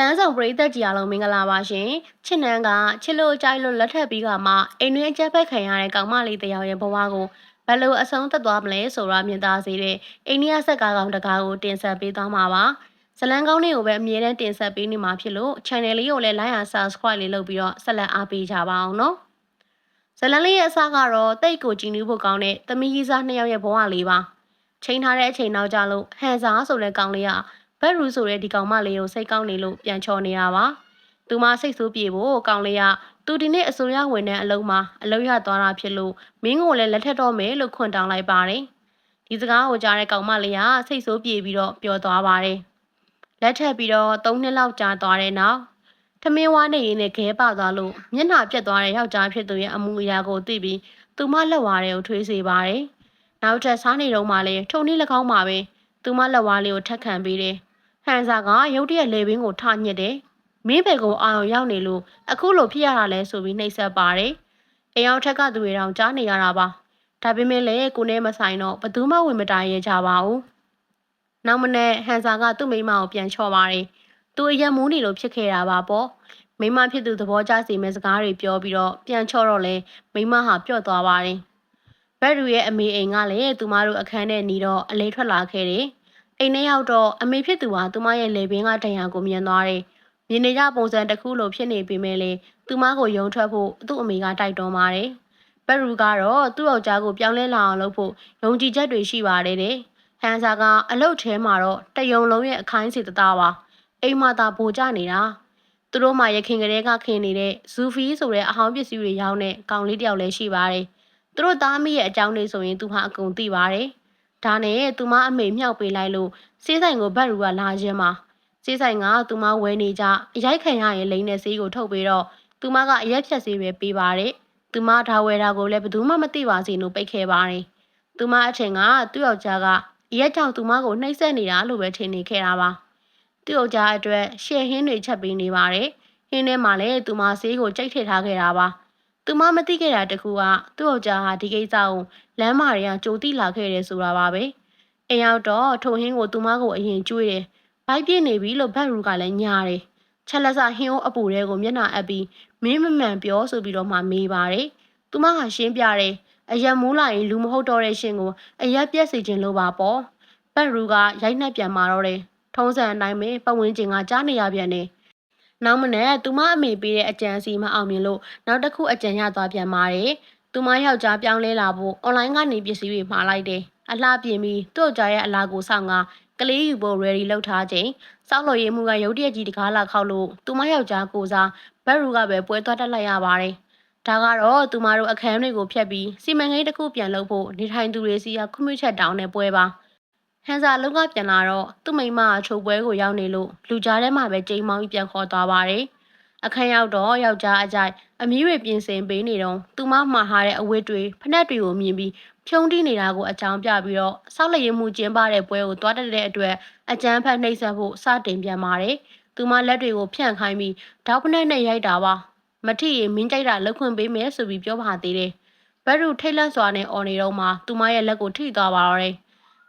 လန်းဆောင်ပရိသတ်ကြီးအားလုံးမင်္ဂလာပါရှင်ချစ်နန်းကချစ်လို့ကြိုက်လို့လက်ထပ်ပြီးကမှအိမ်တွင်းအကျက်ဖက်ခံရတဲ့ကောင်မလေးတစ်ယောက်ရဲ့ဘဝကိုဘယ်လိုအဆုံးသတ်သွားမလဲဆိုတာမြင်သာစေတဲ့အိန္ဒိယဆက်ကားကောင်တကားကိုတင်ဆက်ပေးသွားမှာပါဇလန်းကောင်းလေးကိုပဲအမြဲတမ်းတင်ဆက်ပေးနေမှာဖြစ်လို့ channel လေးကိုလည်း like and subscribe လေးလုပ်ပြီးတော့ဆက်လက်အားပေးကြပါအောင်နော်ဇလန်းလေးရဲ့အစကတော့တိတ်ကိုကြည်နူးဖို့ကောင်းတဲ့သမီးကြီးစားနှစ်ယောက်ရဲ့ဘဝလေးပါချိန်ထားတဲ့အချိန်နောက်ကြလို့ဟန်စာဆိုတဲ့ကောင်လေးက ဘက်ရူဆိုတဲ့ဒီကောင်မလေးကိုစိတ်ကောင်းနေလို့ပြန်ချော်နေတာပါ။သူမစိတ်ဆိုးပြေဖို့ကောင်လေးကသူဒီနေ့အစိုးရဝန်ထမ်းအလုံးမှာအလုံးရသွားတာဖြစ်လို့မင်းကိုလည်းလက်ထက်တော့မယ်လို့ခွန့်တောင်းလိုက်ပါတယ်။ဒီစကားကိုကြားတဲ့ကောင်မလေးကစိတ်ဆိုးပြေပြီးတော့ပြောသွားပါတယ်။လက်ထက်ပြီးတော့၃နှစ်လောက်ကြာသွားတဲ့နောက်ထမင်းဝါးနေရင်နဲ့ခဲပသွားလို့မျက်နှာပြက်သွားတဲ့ယောက်ျားဖြစ်သူရဲ့အမှုအရာကိုသိပြီးသူမလက်ဝါးတွေကိုထွေးစေပါတယ်။နောက်ထပ်စားနေတော့မှလည်းထုံနည်း၎င်းမှာပဲသူမလက်ဝါးလေးကိုထက်ခံပေးတယ်။ ဟန်စာကရုတ်တရက်လေပင်ကိုထညစ်တယ်။မင်းဘယ်ကိုအာရုံရောက်နေလို့အခုလိုဖြစ်ရတာလဲဆိုပြီးနှိပ်စက်ပါတယ်။အိမ်အောင်ထက်ကသူတွေတောင်ကြားနေရတာပါ။ဒါပေမဲ့လည်းကိုနဲ့မဆိုင်တော့ဘသူမှဝင်မတိုင်ရကြပါဘူး။နောက်မနေ့ဟန်စာကသူ့မိမကိုပြန်ချော့ပါတယ်။သူအရက်မူးနေလို့ဖြစ်ခဲ့တာပါပေါ့။မိမဖြစ်သူသဘောကျစီမဲ့စကားတွေပြောပြီးတော့ပြန်ချော့တော့လဲမိမဟာပြော့သွားပါတယ်။ဘက်ရူရဲ့အမေအိမ်ကလည်းသူမတို့အခန်းထဲနေတော့အလေးထွက်လာခဲ့တယ်။ အိမ်ထဲရောက်တော့အမေဖြစ်သူဟာသူမရဲ့လေပင်ကဒဏ်ရာကိုမြင်သွားတယ်။မြင်နေကြပုံစံတစ်ခုလိုဖြစ်နေပေမဲ့လေသူမကိုယုံထွက်ဖို့သူ့အမေကတိုက်တွန်းပါတယ်။ဘက်ရူကတော့သူ့ယောက်ျားကိုပြောင်းလဲလာအောင်လုပ်ဖို့ယုံကြည်ချက်တွေရှိပါတယ်တဲ့။ဟန်ဆာကအလုတ်ထဲမှာတော့တယုံလုံးရဲ့အခိုင်းစီတသားပါ။အိမ်မှာသာပိုကြနေတာ။သူတို့မှရခင်ကလေးကခင်နေတဲ့ဇူဖီဆိုတဲ့အဟောင်းပစ္စည်းတွေရောင်းတဲ့ကောင်လေးတယောက်လည်းရှိပါတယ်။သူတို့သားမိရဲ့အကြောင်းလေးဆိုရင်သူဟာအကုန်သိပါတယ်။ ဒါနဲ့သူမအမေမြောက်ပေးလိုက်လို့စေးဆိုင်ကိုဘတ်ရူကလာခြင်းမှာစေးဆိုင်ကသူမဝဲနေကြအရိုက်ခံရရင်လိမ့်တဲ့ဆေးကိုထုတ်ပြီးတော့သူမကအရက်ဖြတ်ဆေးပဲပေးပါတယ်သူမဒါဝဲတာကိုလည်းဘယ်သူမှမသိပါစေလို့ပိတ်ခဲ့ပါတယ်သူမအချိန်ကသူ့ယောက်ျားကအရက်ကြောင့်သူမကိုနှိပ်စက်နေတာလို့ပဲထင်နေခဲ့တာပါသူ့ယောက်ျားအတွက်ရှယ်ဟင်းတွေချက်ပေးနေပါတယ်ဟင်းထဲမှာလည်းသူမဆေးကိုကြိတ်ထည့်ထားခဲ့တာပါ သူမမသိခဲ့တာတခုကသူ့ယောက်ျားဟာဒီကိစ္စကိုလမ်းမာတွေကကြိုတိလာခဲ့တယ်ဆိုတာပါပဲအိမ်ရောက်တော့ထိုဟင်းကိုသူမကိုအရင်ကျွေးတယ်ဘိုက်ပြည့်နေပြီလို့ဘတ်ရူကလည်းညားတယ်ချက်လက်စဟင်းအိုးအပူတွေကိုမျက်နှာအပ်ပြီးမင်းမမှန်ပြောဆိုပြီးတော့မှမေးပါတယ်သူမကရှင်းပြတယ်အရက်မူးလာရင်လူမဟုတ်တော့တဲ့ရှင်ကိုအရက်ပြက်စီခြင်းလို့ပါပေါ့ဘတ်ရူကရိုက်နှက်ပြန်มาတော့တယ်ထုံးစံအတိုင်းပဲပတ်ဝန်းကျင်ကကြားနေရပြန်တယ် နောက်မနေ့သူမအမေပေးတဲ့အကြံစီမအောင်မြင်လို့နောက်တစ်ခုအကြံရသွားပြန်ပါတယ်။သူမယောက်ျားပြောင်းလဲလာဖို့အွန်လိုင်းကနေပစ္စည်းတွေမှာလိုက်တယ်။အလှပြင်ပြီးသူ့ကြားရဲ့အလားကိုစောင့်ကကလေးယူဖို့ ready လုပ်ထားချိန်စောက်လို့ရမှုကရုတ်တရက်ကြီးတကားလာခောက်လို့သူမယောက်ျားကိုစားဘက်ရူကပဲပွဲသွားတက်လိုက်ရပါတယ်။ဒါကတော့သူမတို့အခန်းတွေကိုဖျက်ပြီးစီမံကိန်းတစ်ခုပြန်လုပ်ဖို့နေထိုင်သူတွေစီကခွင့်ပြုချက်တောင်းတဲ့ပွဲပါ။ ဟန်စာလုံးကပြန်လာတော့သူ့မိမအချိုးပွဲကိုရောက်နေလို့လူကြားထဲမှာပဲကြိမ်မောင်းပြီးပြန်ခေါ်သွားပါတယ်။အခန်းရောက်တော့ယောက်ျားအကြိုက်အမီးတွေပြင်ဆင်ပေးနေတော့သူမမှားထားတဲ့အဝတ်တွေဖနက်တွေကိုမြင်ပြီးဖြုံးတိနေတာကိုအကြောင်းပြပြီးတော့ဆောက်လျင်မှုကျင်းပတဲ့ပွဲကိုတွားတက်တဲ့အတွက်အကြမ်းဖက်နှိပ်စက်ဖို့စတင်ပြန်ပါတယ်။သူမလက်တွေကိုဖြန့်ခိုင်းပြီးဒေါက်ဖနက်နဲ့ရိုက်တာပါ။မထီရင်မင်းကြိုက်တာလက်ခွင့်ပေးမယ်ဆိုပြီးပြောပါသေးတယ်။ဘတ်ရူထိတ်လန့်စွာနဲ့អော်နေတော့မှသူမရဲ့လက်ကိုထိသွားပါတော့တယ်။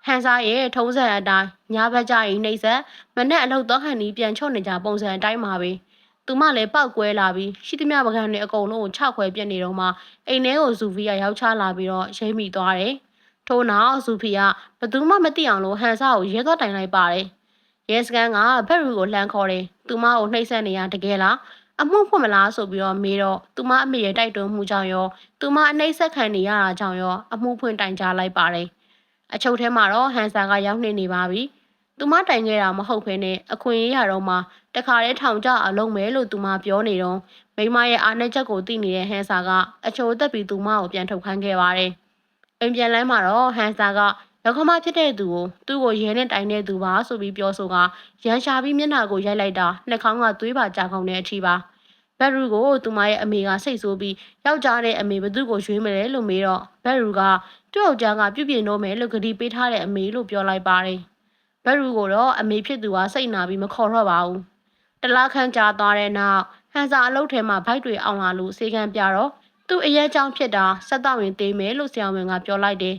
ဟန်စာရဲ့ထုံးစံအတိုင်းညဘက်ကျရင်နှိပ်စက်မနဲ့အလုပ်တော့ခန့်ဒီပြန်ချော့နေကြပုံစံအတိုင်းပါပဲ။သူမလည်းပောက်ကွဲလာပြီးရှိသမျှပကံတွေအကုန်လုံးကိုခြောက်ခွဲပြက်နေတော့မှအိမ်ထဲကိုဇူဖီယာရောက်ချလာပြီးတော့ရိမ့်မိသွားတယ်။ထို့နောက်ဇူဖီယာဘသူမှမသိအောင်လို့ဟန်ဆာကိုရဲသွားတိုင်လိုက်ပါတယ်။ရဲစကန်ကဘက်ရူကိုလှမ်းခေါ်တယ်။သူမကိုနှိပ်စက်နေရတကယ်လားအမှုဖွင့်မလားဆိုပြီးတော့မေးတော့သူမအမေရဲ့တိုက်တွန်းမှုကြောင့်ရောသူမအနှိပ်စက်ခံနေရတာကြောင့်ရောအမှုဖွင့်တိုင်ကြားလိုက်ပါတယ်။ အချုပ်ထဲမှာတော့ဟန်ဆာကရောက်နေနေပါပြီ။သူမတိုင်ခဲ့တာမဟုတ်ဘဲနဲ့အခွင့်အရေးရတော့မှတခါတည်းထောင်ကျအလုံးမဲလို့သူမပြောနေတော့မိမရဲ့အားနည်းချက်ကိုသိနေတဲ့ဟန်ဆာကအချိုးသက်ပြီးသူမကိုပြန်ထုတ်ခိုင်းခဲ့ပါတယ်။အိမ်ပြန်လမ်းမှာတော့ဟန်ဆာကရောက်ခမဖြစ်တဲ့သူကိုသူ့ကိုရဲနဲ့တိုင်တဲ့သူပါဆိုပြီးပြောဆိုကရန်ရှာပြီးမျက်နှာကိုရိုက်လိုက်တာနှာခေါင်းကသွေးပါကြာကုန်တဲ့အထိပါ ဘက်ရူကိုသူမရဲ့အမေကစိတ်ဆိုးပြီးယောက်ျားတဲ့အမေဘသူ့ကိုရွေးမလဲလို့မေးတော့ဘက်ရူကသူ့ယောက်ျားကပြုပြင်တော့မယ်လို့ကတိပေးထားတဲ့အမေလို့ပြောလိုက်ပါတယ်။ဘက်ရူကိုတော့အမေဖြစ်သူကစိတ်နာပြီးမခေါ်တော့ပါဘူးတလားခန့်ကြာသွားတဲ့နောက်ဟန်စာအလုပ်ထဲမှာဘိုက်တွေအောင်လာလို့စေကံပြတော့သူ့အရက်ကြောင့်ဖြစ်တာဆက်တော့ရင်သေးမယ်လို့ဆရာဝန်ကပြောလိုက်တယ်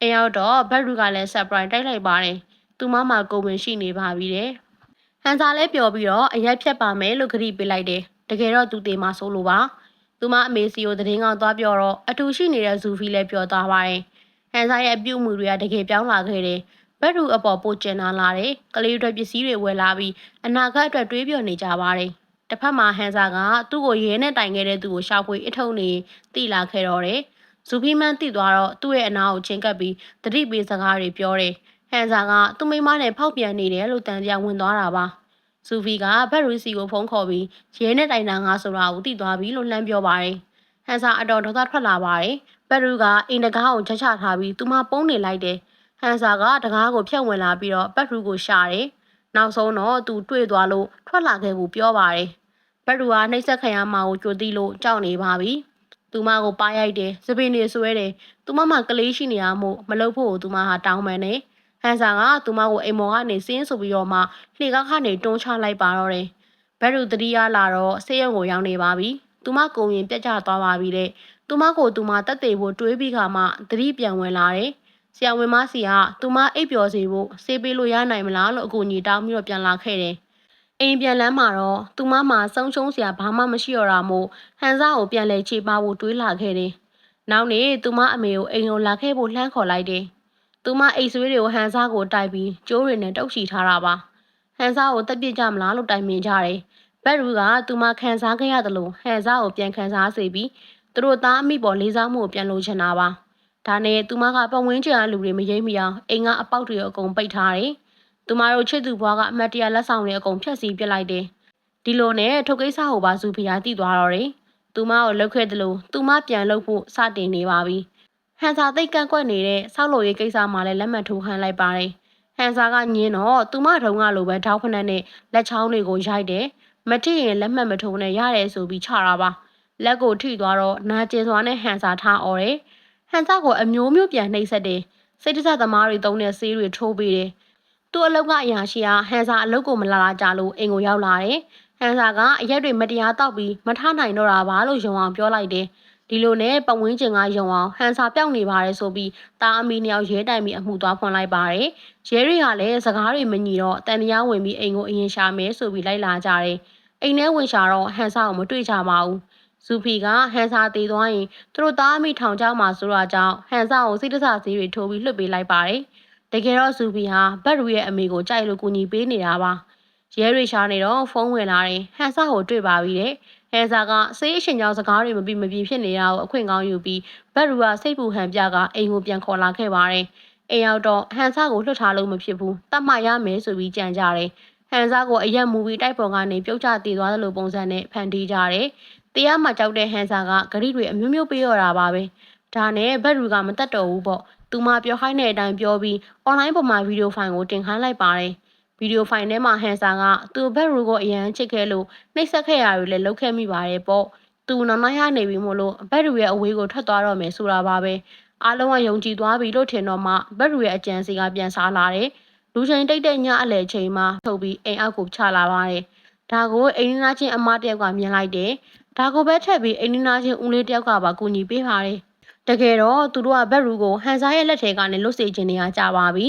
အိမ်ရောက်တော့ဘက်ရူကလည်း surprise တိုက်လိုက်ပါတယ်သူမမကိုဝင်ရှိနေပါပြီတဲ့ဟဟန်စာလဲပြောပြီးတော့အရက်ဖြတ်ပါမယ်လို့ခရီးပေးလိုက်တယ် တကယ်တော့သူတေမှာဆိုလို့ပါသူမအမေစီကိုသတင်းကောင်သွားပြောတော့အတူရှိနေတဲ့ဇူဖီလည်းပြောသွားပါတယ်ဟန်စာရဲ့အပြုတ်မှုတွေကတကယ်ပြောင်းလာခဲ့တယ်ဘက်ရူအပေါ်ပိုကျင်နာလာတယ်ကလေးတွေပစ္စည်းတွေဝယ်လာပြီးအနာဂတ်အတွက်တွေးပြောနေကြပါတယ်တစ်ဖက်မှာဟန်စာကသူ့ကိုရဲနဲ့တိုင်ခဲ့တဲ့သူကိုရှာဖွေအထုံနေတိလာခဲ့တော့တယ်ဇူဖီမန်တိသွားတော့သူ့ရဲ့အနာကိုချင်းကပ်ပြီးတတိပေးစကားတွေပြောတယ်ဟန်စာကသူ့မိမနဲ့ဖောက်ပြန်နေတယ်လို့တန်ကြဝင်သွားတာပါ ဆူဖီကဘက်ရီစီကိုဖုန်းခေါ်ပြီးရဲနဲ့တိုင်တာငါဆိုတာကိုသိသွားပြီလို့လှမ်းပြောပါတယ်ဟန်စာအတော်ဒေါသထွက်လာပါတယ်ဘက်ရူကအင်တကားကိုချက်ချထားပြီးသူမပုံးနေလိုက်တယ်ဟန်စာကတကားကိုဖြတ်ဝင်လာပြီးတော့ဘက်ရူကိုရှာတယ်နောက်ဆုံးတော့သူတွေ့သွားလို့ထွက်လာခဲ့ဖို့ပြောပါတယ်ဘက်ရူကနှိပ်စက်ခံရမှာကိုကြိုသိလို့ကြောက်နေပါပြီသူမကိုပါရိုက်တယ်စပင်းနေဆွဲတယ်သူမမှကလေးရှိနေရမို့မလုပ်ဖို့သူမဟာတောင်းပန်နေ ဟန်ဆာကသူမကိုအိမ်မော်ကနေစင်းဆိုပြီးတော့မှလှေကားခနဲ့တွန်းချလိုက်ပါတော့တယ်ဘက်ရူတတိယလာတော့ဆေးရုံကိုရောက်နေပါပြီသူမကုံရင်ပြက်ကျသွားပါပြီတဲ့သူမကိုသူမတက်သေးဖို့တွေးပြီးခါမှတတိပြန်ဝင်လာတယ်ဆရာဝန်မစီကသူမအိပ်ပျော်စေဖို့ဆေးပေးလို့ရနိုင်မလားလို့အကူအညီတောင်းပြီးတော့ပြန်လာခဲ့တယ်အိမ်ပြန်လမ်းမှာတော့သူမမှာဆုံးရှုံးစရာဘာမှမရှိတော့တာမို့ဟန်ဆာကိုပြန်လဲချေပါဖို့တွေးလာခဲ့တယ်။နောက်နေ့သူမအမေကိုအိမ်ကိုလာခဲ့ဖို့လှမ်းခေါ်လိုက်တယ်။ သူမအိတ်ဆွေးတွေကိုဟန်ဆာကိုတိုက်ပြီးကျိုးတွေနဲ့တုပ်ချီထားတာပါ။ဟန်ဆာကိုတက်ပြစ်ကြမလားလို့တိုင်ပင်ကြတယ်။ဘက်ရူကသူမခံစားခဲ့ရတယ်လို့ဟန်ဆာကိုပြန်ခံစားစေပြီးသူတို့သားအမိပေါ်လေးစားမှုကိုပြန်လိုချင်တာပါ။ဒါနဲ့သူမကပတ်ဝန်းကျင်အလူတွေမရိပ်မိအောင်အိမ်ကအပေါက်တွေအကုန်ပိတ်ထားတယ်။သူမတို့ချစ်သူဘွားကအမတ်တရလက်ဆောင်တွေအကုန်ဖျက်ဆီးပစ်လိုက်တယ်။ဒီလိုနဲ့ထုတ်ကိစ္စကိုပါဇူဖီယာတိသွားတော့တယ်။သူမကိုလှုပ်ခဲ့တယ်လို့သူမပြန်လှုပ်ဖို့စတင်နေပါပြီ။ ဟန်စာသိတ်ကန့်ကွက်နေတဲ့ဆောက်လုပ်ရေးကိစ္စမှာလည်းလက်မှတ်ထိုးခံလိုက်ပါတယ်။ဟန်စာကညင်းတော့သူမထုံကလိုပဲထောက်ဖက်နဲ့လက်ချောင်းတွေကိုရိုက်တယ်။မထိရင်လက်မှတ်မထိုးနဲ့ရတယ်ဆိုပြီးချတာပါ။လက်ကိုထိသွားတော့နာကျင်စွာနဲ့ဟန်စာထားអော်တယ်။ဟန်စာကိုအမျိုးမျိုးပြန်နှိပ်စက်တယ်။စိတ်တဆက်သမားတွေတုံးတဲ့ဆေးတွေထိုးပေးတယ်။သူ့အလုပ်ကအရာရှိကဟန်စာအလုပ်ကိုမလာလာကြလို့အိမ်ကိုရောက်လာတယ်။ဟန်စာကအရက်တွေမတရားတောက်ပြီးမထားနိုင်တော့တာပါလို့ယုံအောင်ပြောလိုက်တယ်။ ဒီလိုနဲ့ပတ်ဝန်းကျင်ကယုံအောင်ဟန်စာပြောက်နေပါတယ်ဆိုပြီးတာအမီနှစ်ယောက်ရဲတိုင်ပြီးအမှုသွားဖွင့်လိုက်ပါတယ်။ရဲတွေကလည်းစကားတွေမညီတော့တန်တရားဝင်ပြီးအိမ်ကိုအရင်ရှာမယ်ဆိုပြီးလိုက်လာကြတယ်။အိမ်ထဲဝင်ရှာတော့ဟန်စာကိုမတွေ့ကြပါဘူး။ဇူဖီကဟန်စာတည်သွားရင်သူတို့သားအမိထောင်ကြမှာဆိုတာကြောင့်ဟန်စာကိုစိတ်တဆဆေးတွေထိုးပြီးလွှတ်ပေးလိုက်ပါတယ်။တကယ်တော့ဇူဖီဟာဘတ်ရူရဲ့အမေကိုကြိုက်လို့ကူညီပေးနေတာပါ။ ရဲတွေရှာနေတော့ဖုန်းဝင်လာတယ်ဟန်စာကိုတွေ့ပါပြီတဲ့ဟန်စာကဆေးအရှင်ကြောင့်စကားတွေမပြီးမပြေဖြစ်နေတာကိုအခွင့်ကောင်းယူပြီးဘတ်ရူကစိတ်ပူဟန်ပြကအိမ်ကိုပြန်ခေါ်လာခဲ့ပါတယ်အိမ်ရောက်တော့ဟန်စာကိုလွှတ်ထားလို့မဖြစ်ဘူးတတ်မှရမယ်ဆိုပြီးကြံကြတယ်ဟန်စာကိုအရက်မူပြီးတိုက်ပေါ်ကနေပြုတ်ချတည်သွားသလိုပုံစံနဲ့ဖန်တီးကြတယ်တရားမှကြောက်တဲ့ဟန်စာကဂရိတွေအမျိုးမျိုးပေးရတာပါပဲဒါနဲ့ဘတ်ရူကမတက်တော့ဘူးပေါ့သူမပြောခိုင်းတဲ့အတိုင်းပြောပြီး online ပေါ်မှာဗီဒီယိုဖိုင်ကိုတင်ခိုင်းလိုက်ပါတယ် ဗီဒီယိုဖိုင်ထဲမှာဟန်ဆာကသူဘက်ရူကိုအရန်ချစ်ခဲ့လို့နှိပ်စက်ခဲ့ရတွေလည်းလုပ်ခဲ့မိပါတယ်ပေါ့သူနောက်နောက်ရနေပြီမို့လို့ဘက်ရူရဲ့အဝေးကိုထွက်သွားတော့မယ်ဆိုတာပါပဲအားလုံးကယုံကြည်သွားပြီလို့ထင်တော့မှဘက်ရူရဲ့အကြံစီကပြန်စားလာတယ်လူချင်းတိတ်တဲ့ညအလယ်ချိန်မှာထုတ်ပြီးအိမ်အောက်ကိုချလာပါတယ်ဒါကိုအိမ်နာချင်းအမတယောက်ကမြင်လိုက်တယ်ဒါကိုပဲထက်ပြီးအိမ်နာချင်းဦးလေးတယောက်ကပါကူညီပေးပါတယ်တကယ်တော့သူတို့ကဘက်ရူကိုဟန်ဆာရဲ့လက်ထဲကနေလွတ်စေခြင်းနေရကြပါပြီ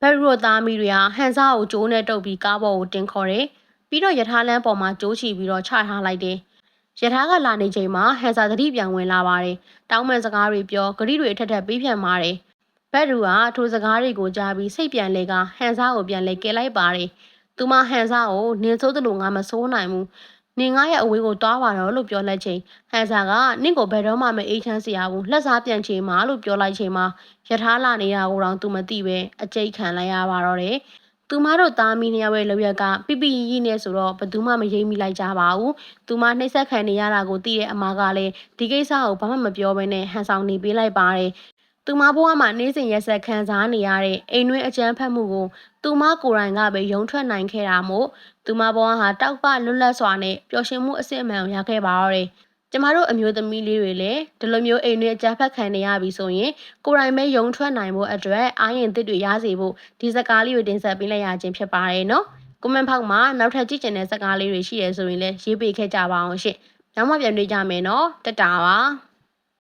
ဘက်ရူတို့သားမီတွေကဟန်ဆာကိုကျိုးနဲ့တုပ်ပြီးကားပေါ်ကိုတင်ခေါ်တယ်ပြီးတော့ယထာလန်းပေါ်မှာကျိုးချီပြီးတော့ချထားလိုက်တယ်ယထာကလာနေချိန်မှာဟန်ဆာသတိပြန်ဝင်လာပါတယ်တောင်းပန်စကားတွေပြောဂရိတွေအထက်ထက်ပေးပြန်ပါတယ်ဘက်ရူကထိုစကားတွေကိုကြားပြီးစိတ်ပြန်လဲကဟန်ဆာကိုပြန်လဲကဲလိုက်ပါတယ်သူမဟန်ဆာကိုနင်းဆိုးသလိုငါမဆိုးနိုင်ဘူး နင်ငါရဲ့အဝေးကိုတွားပါတော့လို့ပြောလိုက်ချိန်ဟန်ဆာကနင့်ကိုဘယ်တော့မှမအေးချမ်းစရာဘူးလက်စားပြန်ချိန်မှာလို့ပြောလိုက်ချိန်မှာယထာလာနေတာကိုတော့သူမသိပဲအကျိတ်ခံလိုက်ရပါတော့တယ်သူမတို့သားမီးနှစ်ယောက်ရဲ့လောက်ရက်ကပြပြရီနဲ့ဆိုတော့ဘယ်သူမှမရိပ်မိလိုက်ကြပါဘူး။သူမနှိပ်စက်ခံနေရတာကိုသိတဲ့အမားကလည်းဒီကိစ္စကိုဘာမှမပြောဘဲနဲ့ဟန်ဆောင်နေပေးလိုက်ပါတယ်။ သူမဘဝမှာနေစဉ်ရက်ဆက်ခံစားနေရတဲ့အိမ်တွင်းအကြမ်းဖက်မှုကိုသူမကိုယ်တိုင်ကပဲယုံထွက်နိုင်ခဲ့တာမို့သူမဘဝဟာတောက်ပလွတ်လပ်စွာနဲ့ပျော်ရွှင်မှုအစစ်အမှန်ကိုရခဲ့ပါတော့တယ်။ကျမတို့အမျိုးသမီးလေးတွေလည်းဒီလိုမျိုးအိမ်တွင်းအကြမ်းဖက်ခံနေရပြီဆိုရင်ကိုယ်တိုင်ပဲယုံထွက်နိုင်ဖို့အတွက်အာရင်သစ်တွေရစေဖို့ဒီစကားလေးကိုတင်ဆက်ပေးလိုက်ရခြင်းဖြစ်ပါတယ်နော်။ကွန်မန့်ဖောက်မှာနောက်ထပ်ကြည့်ကျင်တဲ့စကားလေးတွေရှိရဆိုရင်လည်းရေးပေးခဲ့ကြပါအောင်ရှင့်။နောက်မှပြန်တွေ့ကြမယ်နော်။တက်တာပါ။